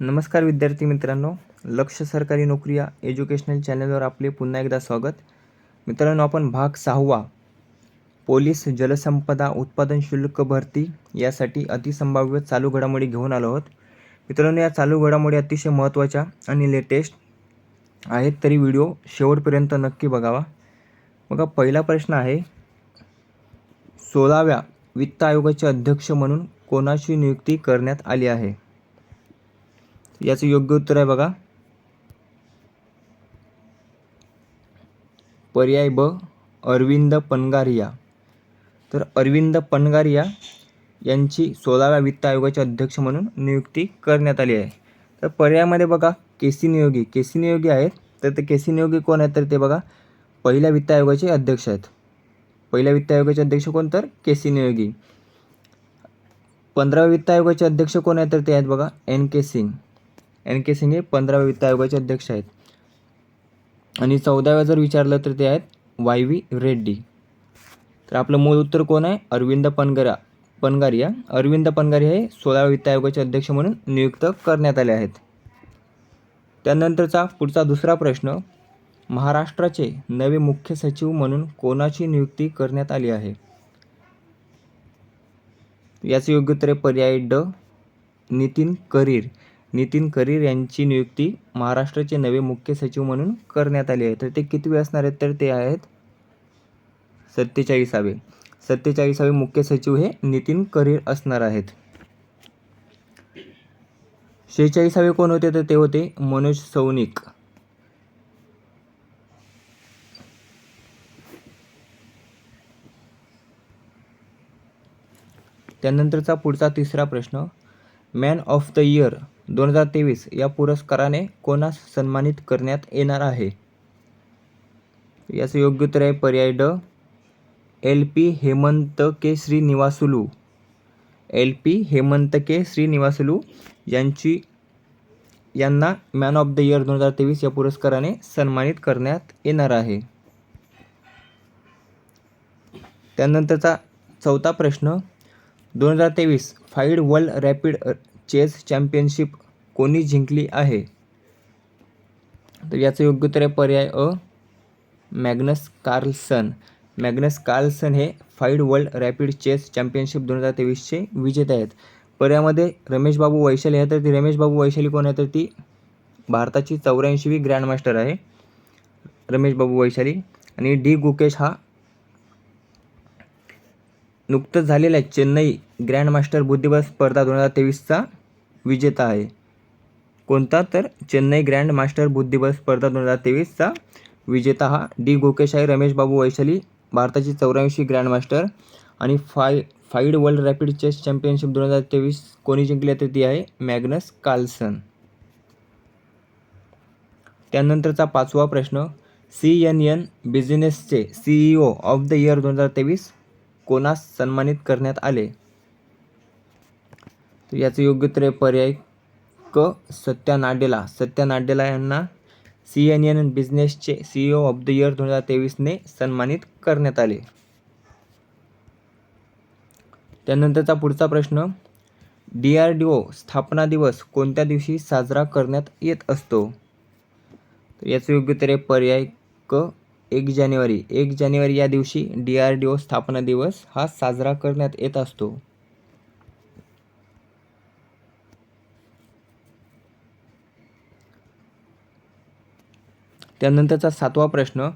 नमस्कार विद्यार्थी मित्रांनो लक्ष सरकारी नोकरी या एज्युकेशनल चॅनलवर आपले पुन्हा एकदा स्वागत. मित्रांनो आपण भाग सहावा पोलीस जलसंपदा उत्पादन शुल्क भरती यासाठी अतिसंभाव्य चालू घडामोडी घेऊन आलो आहोत. मित्रांनो या चालू घडामोडी अतिशय महत्त्वाच्या आणि लेटेस्ट आहेत तरी व्हिडिओ शेवटपर्यंत नक्की बघावा. बघा पहिला प्रश्न आहे सोळाव्या वित्त आयोगाचे अध्यक्ष म्हणून कोणाची नियुक्ती करण्यात आली आहे? याचं योग्य उत्तर आहे बघा. पर्याय ब अरविंद पनगारिया. तर अरविंद पनगारिया यांची सोळाव्या वित्त आयोगाचे अध्यक्ष म्हणून नियुक्ती करण्यात आली आहे. तर पर्यायामध्ये बघा K C Niyogi. K C Niyogi आहेत. तर ते के सी नियोगी कोण आहेत तर ते बघा पहिल्या वित्त आयोगाचे अध्यक्ष आहेत. पहिल्या वित्त आयोगाचे अध्यक्ष कोण तर? K C Niyogi. पंधराव्या वित्त आयोगाचे अध्यक्ष कोण आहेत तर ते आहेत बघा N K Singh. N K Singh हे पंधराव्या वित्त आयोगाचे अध्यक्ष आहेत. आणि चौदाव्या जर विचारलं तर ते आहेत वाय व्ही रेड्डी. तर आपलं मूळ उत्तर कोण आहे? अरविंद पनगरा पनगारिया. अरविंद पनगारिया हे सोळाव्या वित्त आयोगाचे अध्यक्ष म्हणून नियुक्त करण्यात आले आहेत. त्यानंतरचा पुढचा दुसरा प्रश्न महाराष्ट्राचे नवे मुख्य सचिव म्हणून कोणाची नियुक्ती करण्यात आली आहे? याचे योग्य उत्तर पर्याय ड नितीन करीर. नितीन करीर यांची नियुक्ती महाराष्ट्राचे नवे मुख्य सचिव म्हणून करण्यात आली आहे. तर ते किती वेळ असणार आहेत? तर ते आहेत सत्तेचाळीसावे सत्तेचाळीसावे मुख्य सचिव हे नितीन करीर असणार आहेत. शेहेचाळीसावे कोण होते? तर ते होते मनोज सौनिक त्यानंतरचा पुढचा तिसरा प्रश्न मॅन ऑफ द इयर दोन हजार तेवीस या पुरस्काराने कोणास सन्मानित करण्यात येणार आहे? याचं योग्य उत्तर आहे पर्याय ड. L. P. Hemant K Srinivasulu L. P. Hemant K Srinivasulu यांची यांना मॅन ऑफ द इयर दोन हजार तेवीस या पुरस्काराने सन्मानित करण्यात येणार आहे. त्यानंतरचा चौथा प्रश्न. दोन हजार तेवीस FIDE world rapid chess championship कोणी जिंकली आहे? तर याचं योग्य उत्तर आहे पर्याय अ मॅग्नस कार्लसन. मॅग्नस कार्लसन हे FIDE world rapid chess championship दोन हजार तेवीसचे विजेते आहेत. पर्यामध्ये रमेशबाबू वैशाली आहे तर ती रमेशबाबू वैशाली कोण आहे? तर ती भारताची चौऱ्याऐंशीवी ग्रँडमास्टर आहे. रमेशबाबू वैशाली. आणि डी गुकेश हा नुकतंच झालेला चेन्नई ग्रँडमास्टर बुद्धिबळ स्पर्धा दोन हजार तेवीसचा विजेता आहे. कोणता? तर चेन्नई ग्रँड मास्टर बुद्धिबळ स्पर्धा दोन हजार तेवीसचा विजेता हा डी गोकेशाही रमेश बाबू वैशाली भारताची चौऱ्याऐंशी ग्रँडमास्टर आणि five FIDE world rapid chess championship दोन हजार तेवीस कोणी जिंकली तर ती आहे मॅग्नस कार्लसन. त्यानंतरचा पाचवा प्रश्न सी एन एन बिझनेसचे सीईओ ऑफ द इयर दोन हजार तेवीस कोणास सन्मानित करण्यात आले? तर याचं योग्य पर्याय क सत्या नाडेला सत्या नाडेला यांना सी एन एन बिझनेसचे सीईओ ऑफ द इयर दोन हजार तेवीसने सन्मानित करण्यात आले. त्यानंतरचा पुढचा प्रश्न डी आर डी ओ स्थापना दिवस कोणत्या दिवशी साजरा करण्यात येत असतो? तर याचं योग्य पर्याय क एक जानेवारी. एक जानेवारी या दिवशी डी आर डी ओ स्थापना दिवस हा साजरा करण्यात येत असतो. त्यानंतरचा सातवा प्रश्न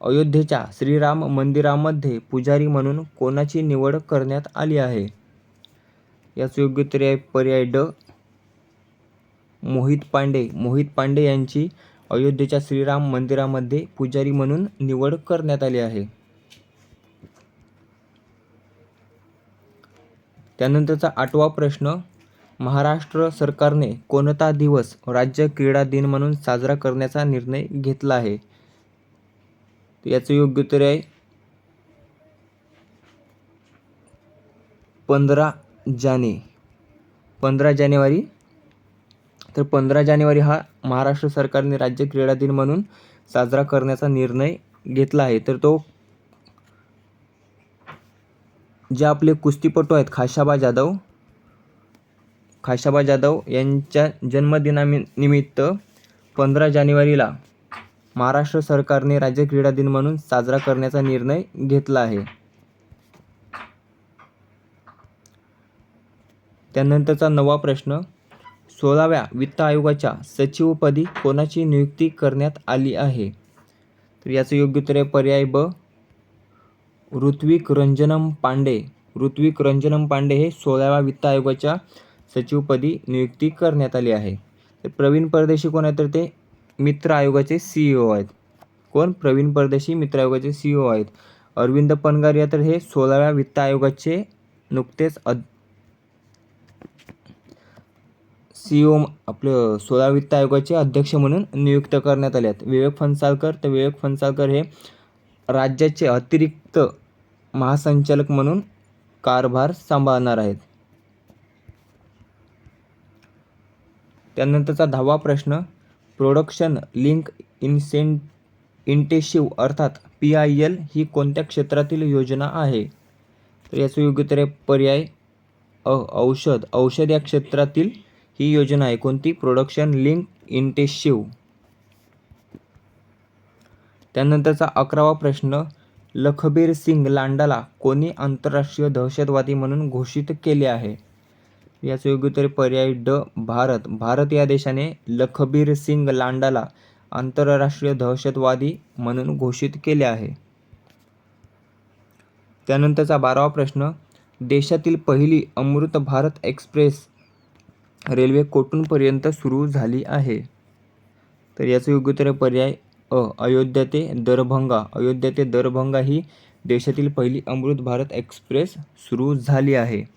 अयोध्येच्या श्रीराम मंदिरामध्ये पुजारी म्हणून कोणाची निवड करण्यात आली आहे? याचं योग्य उत्तर आहे पर्याय ड. मोहित पांडे. मोहित पांडे यांची अयोध्येच्या श्रीराम मंदिरामध्ये पुजारी म्हणून निवड करण्यात आली आहे. त्यानंतरचा आठवा प्रश्न महाराष्ट्र सरकारने कोणता दिवस राज्य क्रीडा दिन म्हणून साजरा करण्याचा निर्णय घेतला आहे? याचं योग्य उत्तर आहे पंधरा जाने. पंधरा जानेवारी. तर पंधरा जानेवारी हा महाराष्ट्र सरकारने राज्य क्रीडा दिन म्हणून साजरा करण्याचा निर्णय घेतला आहे. तर तो जे आपले कुस्तीपटू आहेत खाशाबा जाधव खाशाबा जाधव यांच्या जन्मदिनानिमित्त पंधरा जानेवारीला महाराष्ट्र सरकारने राज्य क्रीडा दिन म्हणून साजरा करण्याचा निर्णय घेतला आहे. त्यानंतरचा नवा प्रश्न सोळाव्या वित्त आयोगाच्या सचिवपदी कोणाची नियुक्ती करण्यात आली आहे? तर याचं योग्य उत्तर आहे पर्याय ब ऋत्विक रंजनम पांडे. ऋत्विक रंजनम पांडे हे सोळाव्या वित्त आयोगाच्या सचिवपदी नियुक्ती करण्यात आली आहे. तर प्रवीण परदेशी कोण आहे तर ते मित्र आयोगाचे सी ई ओ आहेत. कोण? प्रवीण परदेशी मित्र आयोगाचे सी ई ओ आहेत. अरविंद पनगारिया तर हे सोळाव्या वित्त आयोगाचे नुकतेच अद सी ओ आपलं सोळा वित्त आयोगाचे अध्यक्ष म्हणून नियुक्त करण्यात आले आहेत. विवेक फणसाळकर तर विवेक फणसाळकर हे राज्याचे अतिरिक्त महासंचालक म्हणून कारभार सांभाळणार आहेत. त्यानंतरचा दहावा प्रश्न प्रोडक्शन लिंक इन्सेंट इंटेशिव अर्थात पी आय एल ही कोणत्या क्षेत्रातील योजना आहे? तर याचं योग्य पर्याय अ औषध. औषध या क्षेत्रातील ही योजना आहे. कोणती? प्रोडक्शन लिंक इंटेशिव त्यानंतरचा अकरावा प्रश्न लखबीर सिंग लांडाला कोणी आंतरराष्ट्रीय दहशतवादी म्हणून घोषित केले आहे? याचं योग्य उत्तर पर्याय ड भारत. भारत या देशाने लखबीर सिंग लांडाला आंतरराष्ट्रीय दहशतवादी म्हणून घोषित केले आहे. त्यानंतरचा बारावा प्रश्न देशातील पहिली अमृत भारत एक्सप्रेस रेल्वे कोठूनपर्यंत सुरू झाली आहे? तर याचं योग्य उत्तर पर्याय अ अयोध्या ते दरभंगा. अयोध्या ते दरभंगा ही देशातील पहिली अमृत भारत एक्सप्रेस सुरू झाली आहे.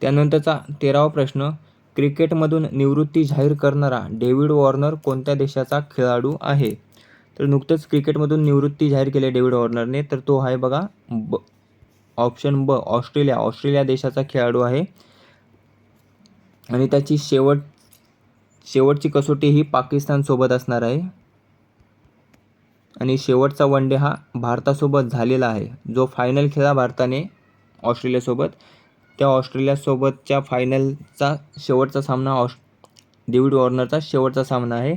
त्यानंतरचा तेरावा प्रश्न क्रिकेटमधून निवृत्ती जाहीर करणारा डेव्हिड वॉर्नर कोणत्या देशाचा खेळाडू आहे? तर नुकतंच क्रिकेटमधून निवृत्ती जाहीर केली डेव्हिड वॉर्नरने. तर तो आहे बघा ब ऑप्शन ब ऑस्ट्रेलिया. ऑस्ट्रेलिया देशाचा खेळाडू आहे. आणि त्याची शेवट शेवटची कसोटी ही पाकिस्तानसोबत असणार आहे. आणि शेवटचा वन डे हा भारतासोबत झालेला आहे. जो फायनल खेळा भारताने ऑस्ट्रेलियासोबत. त्या ऑस्ट्रेलियासोबतच्या फायनलचा शेवटचा सामना ऑस् डेव्हिड वॉर्नरचा शेवटचा सामना आहे.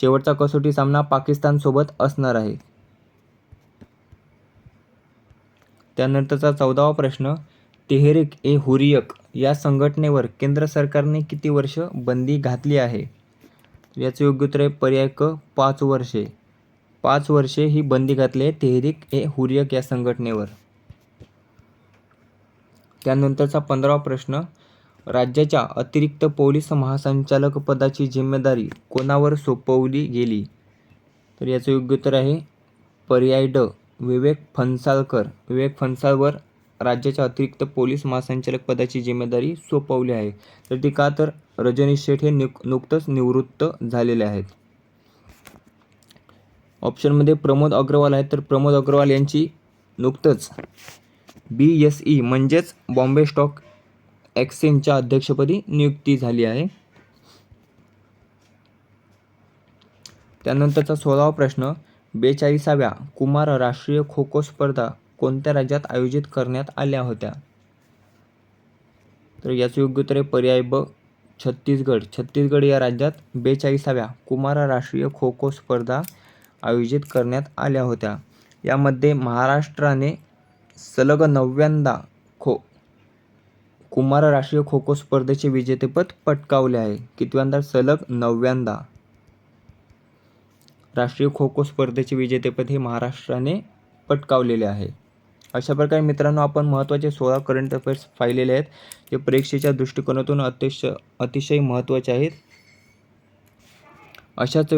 शेवटचा कसोटी सामना पाकिस्तानसोबत असणार आहे. त्यानंतरचा चौदावा प्रश्न तेहरीक ए हुरियक या संघटनेवर केंद्र सरकारने किती वर्ष बंदी घातली आहे? याचं योग्य उत्तर आहे पर्याय क पाच वर्षे. पाच वर्षे ही बंदी घातली आहे तेहरीक ए हुरियक या संघटनेवर. त्यानंतरचा पंधरावा प्रश्न राज्याच्या अतिरिक्त पोलीस महासंचालक पदाची जिम्मेदारी कोणावर सोपवली गेली? तर याचं योग्य उत्तर आहे पर्याय ड विवेक फणसाळकर. विवेक फणसाळवर राज्याच्या अतिरिक्त पोलीस महासंचालक पदाची जिम्मेदारी सोपवली आहे. तर ती का तर रजनीश शेठ हे नुक नुकतंच निवृत्त झालेले आहेत. ऑप्शनमध्ये प्रमोद अग्रवाल आहेत. तर प्रमोद अग्रवाल यांची नुकतंच बी एस ई म्हणजेच बॉम्बे स्टॉक एक्सचेंजच्या अध्यक्षपदी नियुक्ती झाली आहे. त्यानंतरचा सोळावा प्रश्न बेचाळीसाव्या कुमार राष्ट्रीय खो खो स्पर्धा कोणत्या राज्यात आयोजित करण्यात आल्या होत्या? तर याचं योग्य उत्तर आहे पर्याय ब छत्तीसगड. छत्तीसगड या राज्यात बेचाळीसाव्या कुमार राष्ट्रीय खो खो स्पर्धा आयोजित करण्यात आल्या होत्या. यामध्ये महाराष्ट्राने सलग नवव्यांदा खो कुमार राष्ट्रीय खो खो स्पर्धेचे विजेतेपद पटकावले आहे. कितव्यांदा? सलग नवव्यांदा. राष्ट्रीय खो खो स्पर्धेचे विजेतेपद हे महाराष्ट्राने पटकावलेले आहे. अशा प्रकारे मित्रांनो आपण महत्त्वाचे सोळा करंट अफेअर्स पाहिलेले आहेत जे परीक्षेच्या दृष्टिकोनातून अतिशय अतिशय महत्त्वाचे आहेत. अशाच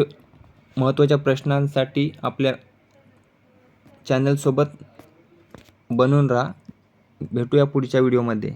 महत्त्वाच्या प्रश्नांसाठी आपल्या चॅनलसोबत बनून राहा. भेटूया पुढच्या व्हिडिओमध्ये